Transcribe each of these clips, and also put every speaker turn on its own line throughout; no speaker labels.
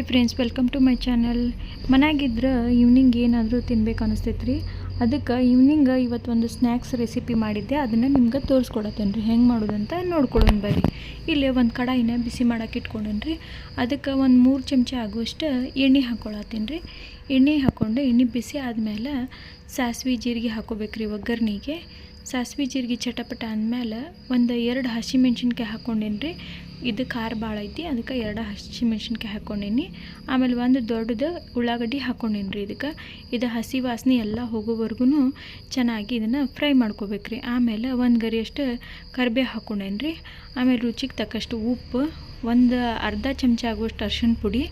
Hi friends welcome to my channel ಮನ್ಯಾಗಿದ್ರೆ evening ಏನಾದರೂ ತಿನ್ಬೇಕು ಅನಿಸ್ತೈತೆ ರೀ ಅದಕ್ಕೆ ಈವ್ನಿಂಗ್ ಇವತ್ತು ಒಂದು ಸ್ನ್ಯಾಕ್ಸ್ ರೆಸಿಪಿ ಮಾಡಿದ್ದೆ. ಅದನ್ನು ನಿಮ್ಗೆ ತೋರಿಸ್ಕೊಡತ್ತೇನೆ ರೀ ಹೆಂಗೆ ಮಾಡೋದಂತ ನೋಡ್ಕೊಳ್ಳೋಣ ಬರ್ರಿ. ಇಲ್ಲಿ ಒಂದು ಕಡಾಯಿನ ಬಿಸಿ ಮಾಡೋಕೆ ಇಟ್ಕೊಂಡೇನಿ ರೀ ಅದಕ್ಕೆ ಒಂದು ಮೂರು ಚಮಚ ಆಗುವಷ್ಟು ಎಣ್ಣೆ ಹಾಕ್ಕೊಳತ್ತೀನಿ ರೀ ಎಣ್ಣೆ ಹಾಕ್ಕೊಂಡು ಎಣ್ಣೆ ಬಿಸಿ ಆದಮೇಲೆ ಸಾಸಿವೆ, ಜೀರಿಗೆ ಹಾಕೋಬೇಕ್ರಿ ಒಗ್ಗರಣೆಗೆ ಸಾಸಿವೆ, ಜೀರಿಗೆ ಚಟಪಟ ಅಂದಮೇಲೆ ಒಂದು ಎರಡು ಹಸಿಮೆಣ್ಸಿನ್ಕಾಯಿ ಹಾಕ್ಕೊಂಡೇನಿ ರೀ ಇದು ಖಾರ ಭಾಳ ಐತಿ, ಅದಕ್ಕೆ ಎರಡು ಹಸಿಮೆಣ್ಸಿನ್ಕಾಯಿ ಹಾಕ್ಕೊಂಡೇನಿ ಆಮೇಲೆ ಒಂದು ದೊಡ್ಡದು ಉಳ್ಳಾಗಡ್ಡಿ ಹಾಕ್ಕೊಂಡೇನಿ ರೀ ಇದಕ್ಕೆ. ಇದು ಹಸಿ ವಾಸನೆ ಎಲ್ಲ ಹೋಗೋವರೆಗೂ ಚೆನ್ನಾಗಿ ಇದನ್ನು ಫ್ರೈ ಮಾಡ್ಕೋಬೇಕ್ರಿ. ಆಮೇಲೆ ಒಂದು ಗರಿಯಷ್ಟು ಕರಿಬೇವು ಹಾಕ್ಕೊಂಡೇನಿ ರೀ ಆಮೇಲೆ ರುಚಿಗೆ ತಕ್ಕಷ್ಟು ಉಪ್ಪು, ಒಂದು ಅರ್ಧ ಚಮಚ ಆಗುವಷ್ಟು ಅರ್ಶಿಣ ಪುಡಿ,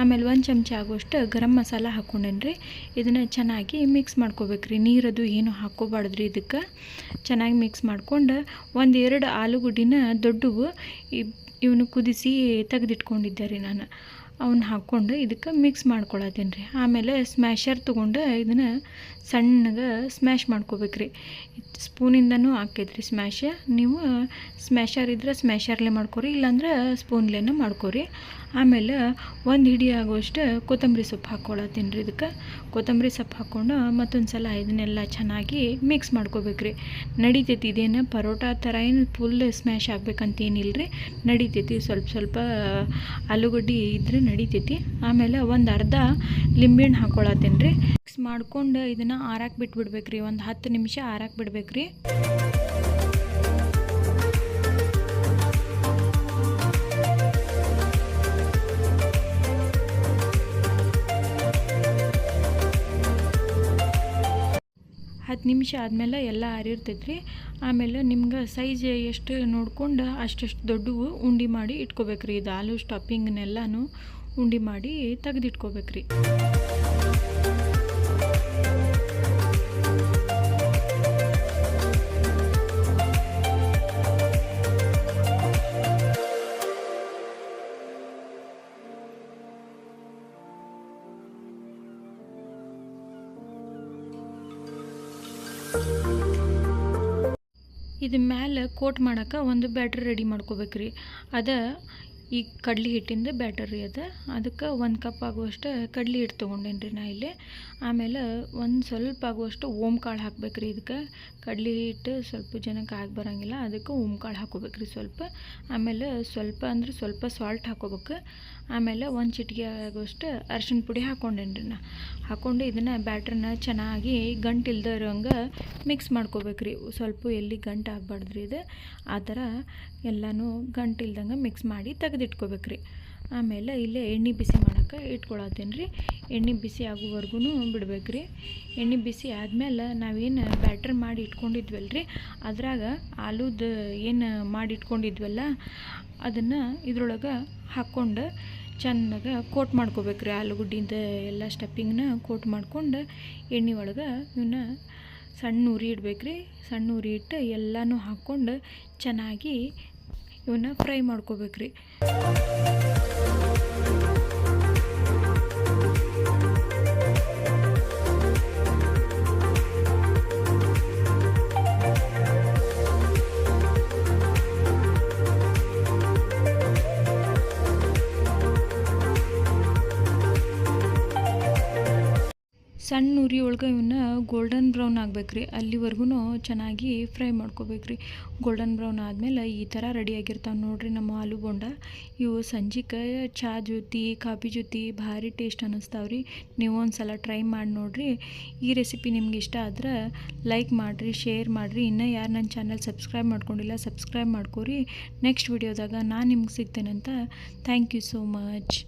ಆಮೇಲೆ ಒಂದು ಚಮಚ ಆಗುವಷ್ಟು ಗರಂ ಮಸಾಲ ಹಾಕ್ಕೊಂಡೇನಿ ರೀ ಇದನ್ನು ಚೆನ್ನಾಗಿ ಮಿಕ್ಸ್ ಮಾಡ್ಕೋಬೇಕ್ರಿ. ನೀರದು ಏನು ಹಾಕ್ಕೋಬಾರ್ದ್ರಿ ಇದಕ್ಕೆ. ಚೆನ್ನಾಗಿ ಮಿಕ್ಸ್ ಮಾಡ್ಕೊಂಡು ಒಂದು ಎರಡು ಆಲೂಗಡ್ಡಿನ ದೊಡ್ಡವು ಇವನು ಕುದಿಸಿ ತೆಗೆದಿಟ್ಕೊಂಡಿದ್ದೆ ರೀ ನಾನು. ಅವನ್ನ ಹಾಕ್ಕೊಂಡು ಇದಕ್ಕೆ ಮಿಕ್ಸ್ ಮಾಡ್ಕೊಳತ್ತೀನಿ ರೀ. ಆಮೇಲೆ ಸ್ಮ್ಯಾಶರ್ ತೊಗೊಂಡು ಇದನ್ನು ಸಣ್ಣಗೆ ಸ್ಮ್ಯಾಶ್ ಮಾಡ್ಕೋಬೇಕ್ರಿ ಸ್ಪೂನಿಂದನೂ ಹಾಕೈತ್ರಿ ಸ್ಮ್ಯಾಶ ನೀವು ಸ್ಮ್ಯಾಶರ್ ಇದ್ರೆ ಸ್ಮ್ಯಾಶರ್ಲೆ ಮಾಡ್ಕೊರಿ, ಇಲ್ಲಾಂದ್ರೆ ಸ್ಪೂನ್ಲೇನೂ ಮಾಡ್ಕೊರಿ. ಆಮೇಲೆ ಒಂದು ಹಿಡಿ ಆಗುವಷ್ಟು ಕೊತ್ತಂಬರಿ ಸೊಪ್ಪು ಹಾಕ್ಕೊಳತ್ತೀನಿ ರೀ ಇದಕ್ಕೆ. ಕೊತ್ತಂಬರಿ ಸೊಪ್ಪು ಹಾಕ್ಕೊಂಡು ಮತ್ತೊಂದು ಸಲ ಇದನ್ನೆಲ್ಲ ಚೆನ್ನಾಗಿ ಮಿಕ್ಸ್ ಮಾಡ್ಕೋಬೇಕ್ರಿ. ನಡಿತೈತಿ ಇದೇನು ಪರೋಟ ಥರ ಏನು ಫುಲ್ ಸ್ಮ್ಯಾಶ್ ಆಗ್ಬೇಕಂತೇನಿಲ್ಲ ರೀ. ನಡಿತೈತಿ ಸ್ವಲ್ಪ ಸ್ವಲ್ಪ ಆಲೂಗಡ್ಡೆ ಇದ್ರೆ ನಡಿತೈತಿ. ಆಮೇಲೆ ಒಂದು ಅರ್ಧ ಲಿಂಬೆಹಣ್ಣು ಹಾಕ್ಕೊಳತ್ತೀನಿ ರೀ. ಮಿಕ್ಸ್ ಮಾಡ್ಕೊಂಡು ಇದನ್ನು ಆರಾಕ್ ಬಿಟ್ಬಿಡ್ಬೇಕ್ರಿ. ಒಂದು ಹತ್ತು ನಿಮಿಷ ಆರಾಕ್ ಬಿಡ್ಬೇಕ್ರಿ. ಹತ್ತು ನಿಮಿಷ ಆದಮೇಲೆ ಎಲ್ಲ ರೀ ಆಮೇಲೆ ನಿಮ್ಗೆ ಸೈಜ್ ಎಷ್ಟು ನೋಡ್ಕೊಂಡು ಅಷ್ಟೆಷ್ಟು ದೊಡ್ಡವು ಉಂಡೆ ಮಾಡಿ ಇಟ್ಕೋಬೇಕ್ರಿ. ಇದು ಆಲೂ ಸ್ಟಫಿಂಗ್ನೆಲ್ಲನೂ ಉಂಡೆ ಮಾಡಿ ತೆಗೆದಿಟ್ಕೋಬೇಕ್ರಿ. ಇದು ಮ್ಯಾಲೆ ಕೋಟ್ ಮಾಡೋಕೆ ಒಂದು ಬ್ಯಾಟ್ರಿ ರೆಡಿ ಮಾಡ್ಕೋಬೇಕ್ರಿ. ಅದ ಈ ಕಡ್ಲಿ ಹಿಟ್ಟಿಂದ ಬ್ಯಾಟರ್ ರೀ ಅದು. ಅದಕ್ಕೆ ಒಂದು ಕಪ್ ಆಗುವಷ್ಟು ಕಡ್ಲಿ ಹಿಟ್ಟು ತೊಗೊಂಡೇನಿ ರೀ ನಾ ಇಲ್ಲಿ. ಆಮೇಲೆ ಒಂದು ಸ್ವಲ್ಪ ಆಗುವಷ್ಟು ಓಮ್ ಕಾಳು ಹಾಕ್ಬೇಕು ರೀ ಇದಕ್ಕೆ ಕಡ್ಲಿ ಹಿಟ್ಟು ಸ್ವಲ್ಪ ಜನಕ್ಕೆ ಆಗಿ ಬರೋಂಗಿಲ್ಲ, ಅದಕ್ಕೆ ಓಮ್ ಕಾಳು ಹಾಕೋಬೇಕ್ರಿ ಸ್ವಲ್ಪ. ಆಮೇಲೆ ಸ್ವಲ್ಪ ಅಂದ್ರೆ ಸ್ವಲ್ಪ ಸಾಲ್ಟ್ ಹಾಕೋಬೇಕು. ಆಮೇಲೆ ಒಂದು ಚಿಟಿಕೆ ಆಗುವಷ್ಟು ಅರ್ಶಿಣ ಪುಡಿ ಹಾಕ್ಕೊಂಡೇನಿ ರೀ ನಾ. ಹಾಕ್ಕೊಂಡು ಇದನ್ನು ಬ್ಯಾಟ್ರನ್ನ ಚೆನ್ನಾಗಿ ಗಂಟು ಇಲ್ದೇ ಇರೋಂಗೆ ಮಿಕ್ಸ್ ಮಾಡ್ಕೋಬೇಕ್ರಿ. ಸ್ವಲ್ಪ ಎಲ್ಲಿ ಗಂಟು ಆಗಬಾರ್ದ್ರಿ ಇದು. ಆ ಥರ ಎಲ್ಲನೂ ಗಂಟು ಇಲ್ದಂಗೆ ಮಿಕ್ಸ್ ಮಾಡಿ ತೆಗೆದಿಟ್ಕೋಬೇಕ್ರಿ. ಆಮೇಲೆ ಇಲ್ಲೇ ಎಣ್ಣೆ ಬಿಸಿ ಮಾಡೋಕೆ ಇಟ್ಕೊಳತ್ತೀನಿ ರೀ ಎಣ್ಣೆ ಬಿಸಿ ಆಗೋವರೆಗೂ ಬಿಡ್ಬೇಕ್ರಿ. ಎಣ್ಣೆ ಬಿಸಿ ಆದಮೇಲೆ ನಾವೇನು ಬ್ಯಾಟ್ರ್ ಮಾಡಿ ಇಟ್ಕೊಂಡಿದ್ವಲ್ಲ ರೀ ಅದ್ರಾಗ ಆಲೂದು ಏನು ಮಾಡಿ ಇಟ್ಕೊಂಡಿದ್ವಲ್ಲ, ಅದನ್ನು ಇದ್ರೊಳಗೆ ಹಾಕ್ಕೊಂಡು ಚೆನ್ನಾಗಿ ಕೋಟ್ ಮಾಡ್ಕೋಬೇಕ್ರಿ. ಆಲೂಗಡ್ಡಿಂದ ಎಲ್ಲ ಸ್ಟಫಿಂಗ್ನ ಕೋಟ್ ಮಾಡ್ಕೊಂಡು ಎಣ್ಣೆ ಒಳಗೆ ಇವನ್ನ ಸಣ್ಣ ಉರಿ ಇಡ್ಬೇಕ್ರಿ. ಸಣ್ಣ ಉರಿ ಇಟ್ಟು ಎಲ್ಲನೂ ಹಾಕ್ಕೊಂಡು ಚೆನ್ನಾಗಿ ಇವನ್ನ ಫ್ರೈ ಮಾಡ್ಕೋಬೇಕ್ರಿ. ಸಣ್ಣ ಉರಿ ಒಳಗೆ ಇವನ್ನ ಗೋಲ್ಡನ್ ಬ್ರೌನ್ ಆಗ್ಬೇಕ್ರಿ. ಅಲ್ಲಿವರೆಗೂ ಚೆನ್ನಾಗಿ ಫ್ರೈ ಮಾಡ್ಕೋಬೇಕ್ರಿ. ಗೋಲ್ಡನ್ ಬ್ರೌನ್ ಆದಮೇಲೆ ಈ ಥರ ರೆಡಿಯಾಗಿರ್ತಾವೆ ನೋಡಿರಿ ನಮ್ಮ ಆಲೂ ಬೋಂಡ. ಇವು ಸಂಜಿಕೆ ಚಹಾ ಜೊತೆ ಕಾಫಿ ಜೊತೆ ಭಾರಿ ಟೇಸ್ಟ್ ಅನ್ನಿಸ್ತಾವ್ರಿ ನೀವು ಒಂದು ಸಲ ಟ್ರೈ ಮಾಡಿ ನೋಡಿರಿ. ಈ ರೆಸಿಪಿ ನಿಮ್ಗೆ ಇಷ್ಟ ಆದ್ರೆ ಲೈಕ್ ಮಾಡಿರಿ ಶೇರ್ ಮಾಡಿರಿ. ಇನ್ನೂ ಯಾರು ನನ್ನ ಚಾನಲ್ ಸಬ್ಸ್ಕ್ರೈಬ್ ಮಾಡ್ಕೊಂಡಿಲ್ಲ ಸಬ್ಸ್ಕ್ರೈಬ್ ಮಾಡ್ಕೊರಿ. ನೆಕ್ಸ್ಟ್ ವಿಡಿಯೋದಾಗ ನಾನು ನಿಮ್ಗೆ ಸಿಗ್ತೇನೆ ಅಂತ ಥ್ಯಾಂಕ್ ಯು ಸೋ ಮಚ್